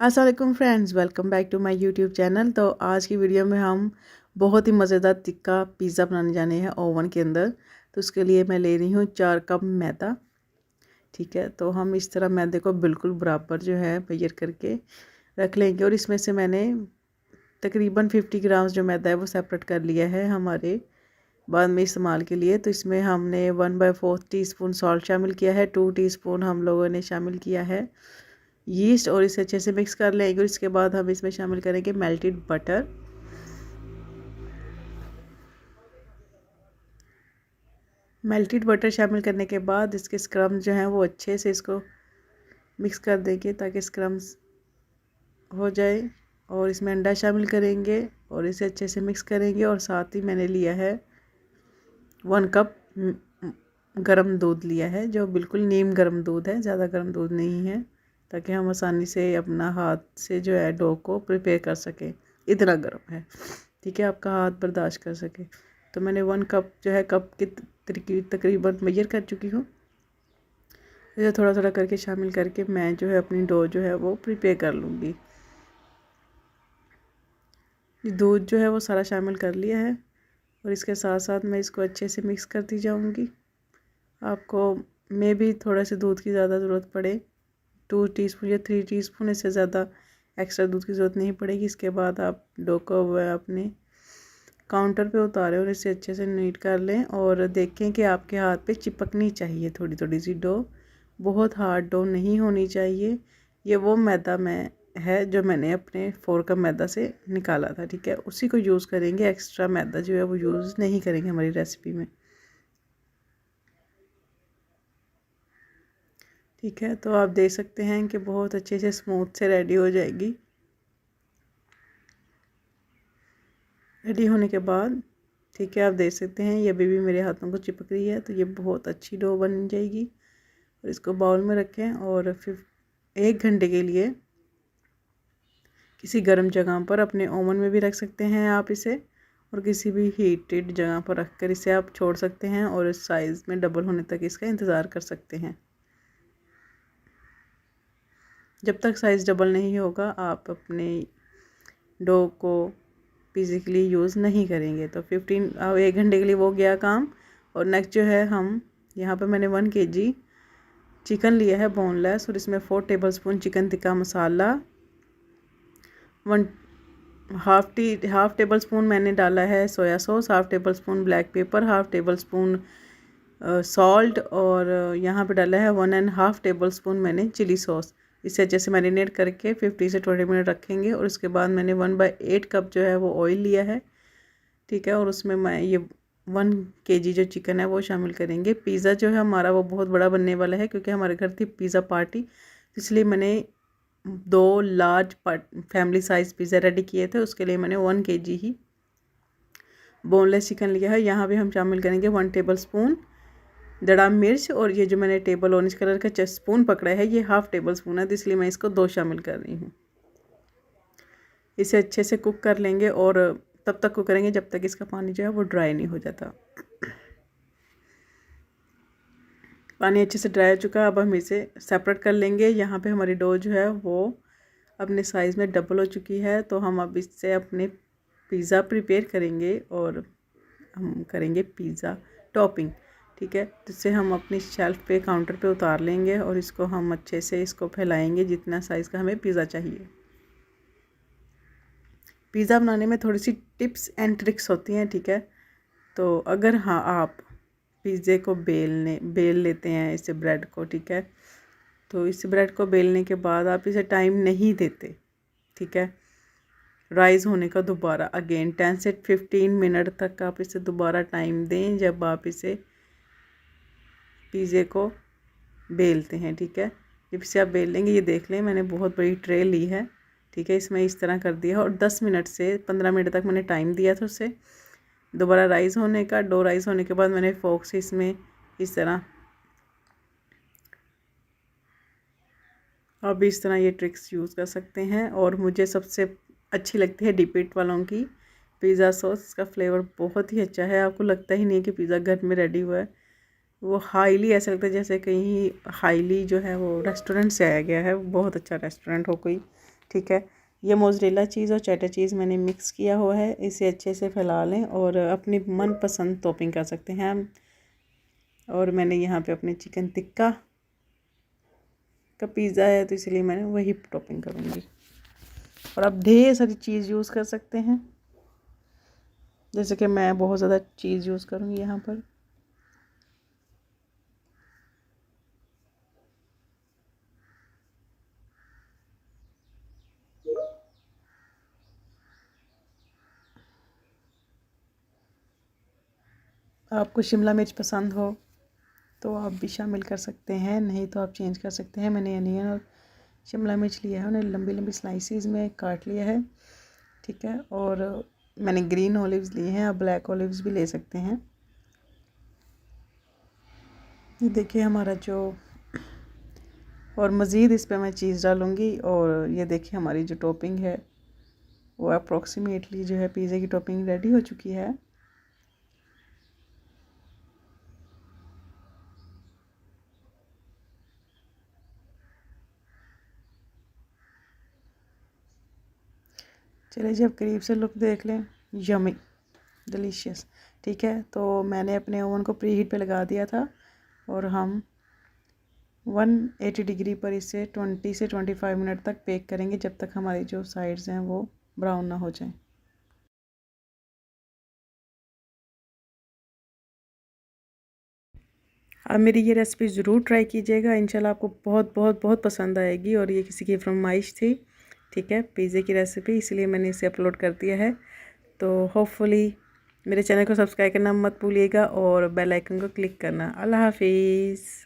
Aslam friends welcome back to my YouTube channel तो आज की वीडियो में हम बहुत ही मज़ेदार टिक्का पिज़्ज़ा बनाने जाने हैं ओवन के अंदर। तो उसके लिए मैं ले रही हूँ चार कप मैदा। ठीक है तो हम इस तरह मैदे को बिल्कुल बराबर जो है मैयर करके रख लेंगे। और इसमें से मैंने तकरीबन फिफ्टी ग्राम्स जो मैदा है वो सेपरेट कर लिया है हमारे बाद में इस्तेमाल के लिए। तो इसमें हमने one by fourth teaspoon salt शामिल किया है टू टी स्पून हम लोगों ने शामिल किया है। यीस्ट और इसे अच्छे से मिक्स कर लेंगे और इसके बाद हम इसमें शामिल करेंगे मेल्टेड बटर मेल्टेड बटर शामिल करने के बाद इसके स्क्रम्स जो हैं वो अच्छे से इसको मिक्स कर देंगे ताकि स्क्रम्स हो जाए और इसमें अंडा शामिल करेंगे और इसे अच्छे से मिक्स करेंगे और साथ ही मैंने लिया है वन कप गरम दूध लिया है जो बिल्कुल नीम गरम दूध है, ज़्यादा गरम दूध नहीं है। ताकि हम आसानी से अपना हाथ से जो है डो को प्रिपेयर कर सकें। इतना गर्म है। ठीक है, आपका हाथ बर्दाश्त कर सके। तो मैंने वन कप जो है कप की तकरीबन मैयर कर चुकी हूँ। इसे थोड़ा थोड़ा करके शामिल करके मैं जो है अपनी डो जो है वो प्रिपेयर कर लूँगी। दूध जो है वो सारा शामिल कर लिया है और इसके साथ साथ मैं इसको अच्छे से मिक्स करती जाऊँगी। आपको, मे भी थोड़ा से दूध की ज़्यादा ज़रूरत पड़े। टू टीस्पून या थ्री टीस्पून इससे ज़्यादा एक्स्ट्रा दूध की ज़रूरत नहीं पड़ेगी। इसके बाद आप डो को अपने काउंटर पे उतारें और इसे अच्छे से नीट कर लें और देखें कि आपके हाथ पे चिपकनी चाहिए थोड़ी थोड़ी सी डो। बहुत हार्ड डो नहीं होनी चाहिए। ये वो मैदा मैं, है जो मैंने अपने फोर कप मैदा से निकाला था, ठीक है? उसी को यूज़ करेंगे। एक्स्ट्रा मैदा जो है वो यूज़ नहीं करेंगे हमारी रेसिपी में। ठीक है? तो आप देख सकते हैं कि बहुत अच्छे से स्मूथ से रेडी हो जाएगी। रेडी होने के बाद, ठीक है, आप देख सकते हैं, ये अभी भी मेरे हाथों को चिपक रही है तो ये बहुत अच्छी डो बन जाएगी। और इसको बाउल में रखें और फिर एक घंटे के लिए किसी गर्म जगह पर अपने ओवन में भी रख सकते हैं आप इसे, और किसी भी हीटेड जगह पर रख कर इसे आप छोड़ सकते हैं, और साइज़ में डबल होने तक इसका इंतज़ार कर सकते हैं। जब तक साइज़ डबल नहीं होगा, आप अपने डो को फिज़िकली यूज़ नहीं करेंगे। तो फिफ्टीन एक घंटे के लिए वो गया काम और नेक्स्ट जो है हम, यहाँ पे मैंने वन के जी चिकन लिया है बोनलेस और इसमें four tablespoon chicken tikka masala one half tea half tablespoon मैंने डाला है soya sauce half tablespoon black pepper half tablespoon salt और यहाँ पे डाला है one and half tablespoon मैंने चिली सॉस इसे अच्छे से मैरिनेट करके फिफ्टी से ट्वेंटी मिनट रखेंगे और उसके बाद मैंने वन बाई एट कप जो है वो ऑयल लिया है, ठीक है? और उसमें मैं ये वन के जी चिकन है वो शामिल करेंगे। पिज़्ज़ा जो है हमारा वो बहुत बड़ा बनने वाला है क्योंकि हमारे घर थी पिज़्ज़ा पार्टी इसलिए मैंने दो large family size pizza ready किए थे, उसके लिए मैंने वन के ही बोनलेस चिकन लिया है। यहाँ भी हम शामिल करेंगे वन टेबल स्पून दड़ा मिर्च और ये जो मैंने टेबल ऑरेंज कलर का स्पून पकड़ा है, ये हाफ़ टेबल स्पून है तो इसलिए मैं इसको दो शामिल कर रही हूँ। इसे अच्छे से कुक कर लेंगे और तब तक कुक करेंगे जब तक इसका पानी जो है वो ड्राई नहीं हो जाता। पानी अच्छे से ड्राई हो चुका है, अब हम इसे सेपरेट कर लेंगे। यहाँ पे हमारी डो जो है वो अपने साइज़ में डबल हो चुकी है तो हम अब इससे अपने पिज़्ज़ा प्रिपेयर करेंगे और हम करेंगे पिज़्ज़ा टॉपिंग। ठीक है, जिससे हम अपनी शेल्फ़ पे काउंटर पे उतार लेंगे और इसको हम अच्छे से इसको फैलाएँगे जितना साइज़ का हमें पिज़्ज़ा चाहिए। पिज़्ज़ा बनाने में थोड़ी सी टिप्स एंड ट्रिक्स होती हैं, ठीक है? तो अगर हाँ आप पिज़्ज़े को बेलने, बेल लेते हैं इसे ब्रेड को, ठीक है? तो इस ब्रेड को बेलने के बाद आप इसे टाइम नहीं देते, ठीक है? राइज़ होने का दोबारा अगेन टेन से फिफ्टीन मिनट तक आप इसे दोबारा टाइम दें जब आप इसे पिज़्ज़े को बेलते हैं, ठीक है? जब इसे आप बेल लेंगे, ये देख लें, मैंने बहुत बड़ी ट्रे ली है, ठीक है? इसमें इस तरह कर दिया और दस मिनट से पंद्रह मिनट तक मैंने टाइम दिया था उससे दोबारा राइस होने का, डो राइस होने के बाद मैंने फोक से इसमें इस तरह आप भी इस तरह ये ट्रिक्स यूज़ कर सकते हैं और मुझे सबसे अच्छी लगती है डिपिट वालों की पिज़्ज़ा सॉस का फ्लेवर बहुत ही अच्छा है। आपको लगता ही नहीं कि पिज़्ज़ा घर में रेडी हुआ है। वो हाईली ऐसा लगता है जैसे कहीं हाईली जो है वो रेस्टोरेंट से आया गया है। बहुत अच्छा रेस्टोरेंट हो कोई, ठीक है? ये मोजरेला चीज़ और चैटर चीज़ मैंने मिक्स किया हुआ है। इसे अच्छे से फैला लें और अपनी मनपसंद टॉपिंग कर सकते हैं हम। और मैंने यहाँ पे अपने चिकन टिक्का का पिज़्ज़ा है तो इसलिए मैंने वही टॉपिंग करूँगी। और आप ढेर सारी चीज़ यूज़ कर सकते हैं। जैसे कि मैं बहुत ज़्यादा चीज़ यूज़ करूँगी यहाँ पर। आपको शिमला मिर्च पसंद हो तो आप भी शामिल कर सकते हैं। नहीं तो आप चेंज कर सकते हैं। मैंने अनियन और शिमला मिर्च लिया है। उन्हें लंबी लंबी स्लाइसिस में काट लिया है। ठीक है? और मैंने ग्रीन ऑलिव्स लिए हैं। आप ब्लैक ऑलिव्स भी ले सकते हैं। ये देखिए हमारा जो और मज़ीद इस पर मैं चीज़ डालूँगी। और ये देखिए हमारी जो टॉपिंग है, वो अप्रोक्सीमेटली जो है पिज़्ज़े की टॉपिंग रेडी हो चुकी है। चलिए जब करीब से लुक देख लें। यमी डिलीशियस ठीक है? तो मैंने अपने ओवन को प्री हीट पर लगा दिया था और हम 180 डिग्री पर इसे 20 से 25 मिनट तक बेक करेंगे जब तक हमारी जो साइड्स हैं वो ब्राउन ना हो जाएँ। आप मेरी ये रेसिपी ज़रूर ट्राई कीजिएगा। इंशाल्लाह आपको बहुत बहुत बहुत पसंद आएगी और ये किसी की फरमाइश थी। ठीक है, पिज़्ज़े की रेसिपी इसलिए मैंने इसे अपलोड कर दिया है। तो होपफुली मेरे चैनल को सब्सक्राइब करना मत भूलिएगा और बेल आइकन को क्लिक करना। अल्लाह हाफिज़।